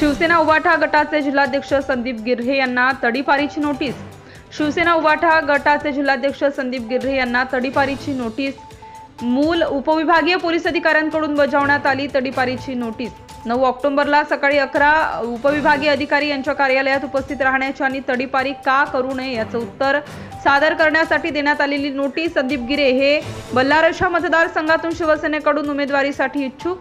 शिवसेना उवाठा गटाचे जिल्हाध्यक्ष संदीप गिर्हे यांना तडीपारीची नोटीस. शिवसेना उवाठा गटाचे जिल्हाध्यक्ष संदीप गिर्हे यांना तडीपारीची नोटीस. मूल उपविभागीय पोलीस अधिकाऱ्यांकडून बजावण्यात आली तडीपारीची नोटीस. नऊ ऑक्टोबरला सकाळी अकरा उपविभागीय अधिकारी यांच्या कार्यालयात उपस्थित राहण्याची आणि तडीपारी का करू नये याचं उत्तर सादर करण्यासाठी देण्यात आलेली नोटीस. संदीप गिरे हे बल्लारशा मतदारसंघातून शिवसेनेकडून उमेदवारीसाठी इच्छुक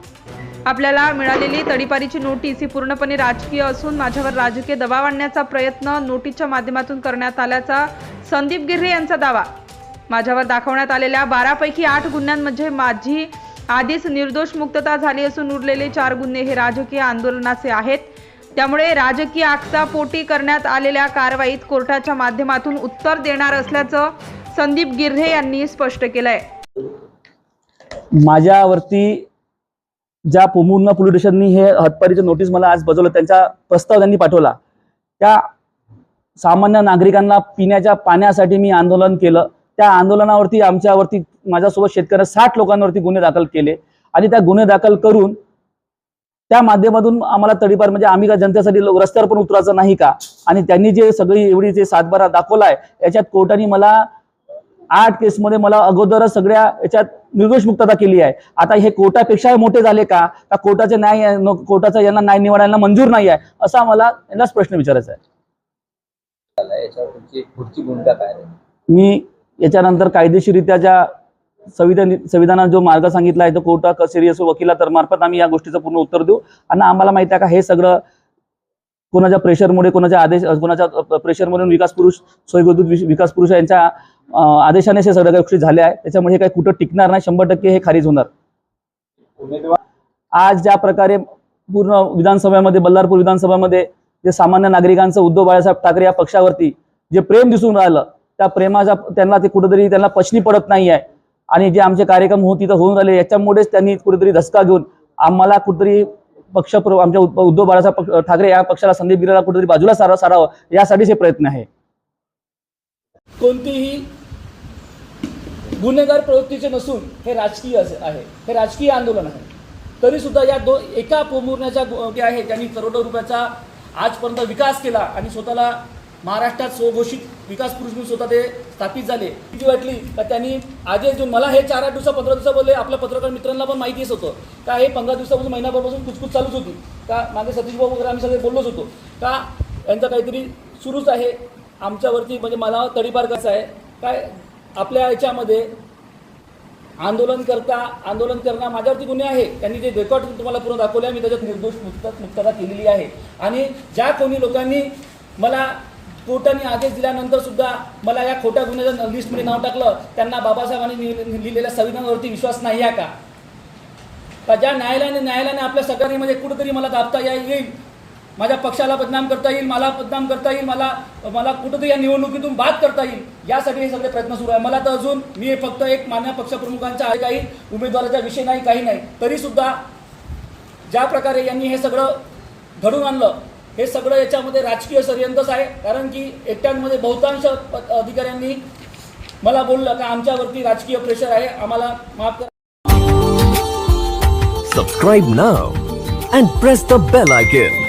आपल्याला मिळालेली तडीपारीची नोटीस ही पूर्णपणे राजकीय असून माझ्यावर राजकीय दबाव आणण्याचा प्रयत्न नोटीसच्या माध्यमातून करण्यात आल्याचा संदीप गिर्हे यांचा दावा. माझ्यावर दाखवण्यात आलेल्या बारापैकी आठ गुन्ह्यांमध्ये माझी आधीच निर्दोष मुक्तता झाली असून उरलेले चार गुन्हे हे राजकीय आंदोलनाचे आहेत. त्यामुळे राजकीय आक्षापोटी करण्यात आलेल्या कारवाईत कोर्टाच्या माध्यमातून उत्तर देणार असल्याचं संदीप गिर्हे यांनी स्पष्ट केलंय. माझ्यावरती ज्या पोमुर्ना पोलीस स्टेशननी हे हतपारीचं नोटीस मला आज बजवलं त्यांचा प्रस्ताव त्यांनी पाठवला. त्या सामान्य नागरिकांना पिण्याच्या पाण्यासाठी मी आंदोलन केलं. त्या आंदोलनावरती आमच्यावरती माझ्यासोबत शेतकऱ्या साठ लोकांवरती गुन्हे दाखल केले. आणि त्या गुन्हे दाखल करून त्या माध्यमातून आम्हाला तडीपार म्हणजे आम्ही का जनतेसाठी लोक रस्त्यावर पण उतरायचं नाही का? आणि त्यांनी जे सगळी एवढी जे सातबारा दाखवलाय याच्यात कोर्टाने मला आठ केसमध्ये मला अगोदरच सगळ्या याच्यात निर्दोष मुक्तता केली आहे. आता हे कोर्टापेक्षा मोठे झाले का? का कोर्टाचे न्याय कोर्टाचा यांना न्याय निवडायला मंजूर नाही आहे? असा मला यांनाच प्रश्न विचारायचा आहे. मी याच्यानंतर कायदेशीरित्या ज्या संविधान संविधानात जो मार्ग सांगितला आहे तो कोर्टा कचेरी असो वकिला तर मार्फत आम्ही या गोष्टीचं पूर्ण उत्तर देऊ. आणि आम्हाला माहिती आहे का हे सगळं कोणाच्या प्रेशरमुळे कोणाच्या आदेश कोणाच्या प्रेशरमधून विकास पुरुष सोयगुदूत विकास पुरुष यांच्या आदेशाने हे सगळ्या गोष्टी झाल्या आहे त्याच्यामुळे हे काही कुठं टिकणार नाही. शंभर टक्के हे खारिज होणार. आज ज्या प्रकारे पूर्ण विधानसभेमध्ये बल्लारपूर विधानसभेमध्ये जे सामान्य नागरिकांचं उद्धव बाळासाहेब ठाकरे या पक्षावरती जे प्रेम दिसून राहिलं त्या प्रेमाचा त्यांना ते कुठेतरी त्यांना पचनी पडत नाही आहे आणि जे आमचे कार्यक्रम होत तिथं होऊन राहिले याच्यामुळेच त्यांनी कुठेतरी धसका घेऊन आम्हाला कुठेतरी पक्ष आमच्या उद्धव बाळासाहेब ठाकरे या पक्षाला संदीप गिरीला कुठेतरी बाजूला सारा सारावं यासाठीच हे प्रयत्न आहे. कोणतीही गुन्हेगार प्रवृत्तीचे नसून हे राजकीय असे आहे. हे राजकीय आंदोलन आहे. तरी सुद्धा या दो एका पोमुरण्याच्या जे आहे त्यांनी करोडो रुपयाचा आजपर्यंत विकास केला आणि स्वतःला महाराष्ट्रात स्वघोषित विकास पुरुष म्हणून स्वतः ते स्थापित झाले. किती वाटली का त्यांनी आदेश देऊन मला हे चार आठ दिवसा पंधरा दिवसा बोलले आपल्या पत्रकार मित्रांना पण माहितीच होतं. का हे पंधरा दिवसापासून महिनाभरपासून कुचकुच चालूच होती. का मागे सतीश भाऊ वगैरे आम्ही सगळे बोललोच होतो. का यांचं काहीतरी सुरूच आहे. आमच्यावरती म्हणजे मला तडीपार कसं आहे काय आपल्या याच्यामध्ये आंदोलन करता आंदोलन करणं माझ्यावरती गुन्हे आहे. त्यांनी जे रेकॉर्ड तुम्हाला पूर्ण दाखवले आहे, मी त्याच्यात निर्दोष मुक्त मुक्तता केलेली आहे. आणि ज्या कोणी लोकांनी मला कोर्टाने आदेश दिल्यानंतर सुद्धा मला या खोट्या गुन्ह्याच्या लिस्टमध्ये नाव टाकलं त्यांना बाबासाहेबांनी लिहिलेल्या संविधानावरती विश्वास नाही आहे का? का ज्या न्यायालयाने न्यायालयाने आपल्या सगळ्यांनी म्हणजे कुठेतरी मला दाबता या- येईल? माझ्या पक्षाला बदनाम करता येईल मला बदनाम करता येईल मला मला कुठंतरी या निवडणुकीतून बाद करता येईल यासाठी हे सगळे प्रयत्न सुरू आहे. मला तर अजून मी फक्त एक मान्य पक्षप्रमुखांचा आहे काही उमेदवाराचा विषय नाही काही नाही. तरीसुद्धा ज्या प्रकारे यांनी हे सगळं घडून आणलं हे सगळं याच्यामध्ये राजकीय षडयंत्रच आहे. कारण की एकट्यांमध्ये बहुतांश प- अधिकाऱ्यांनी मला बोललं का आमच्यावरती राजकीय प्रेशर आहे आम्हाला माफ करा. Subscribe now and press the bell icon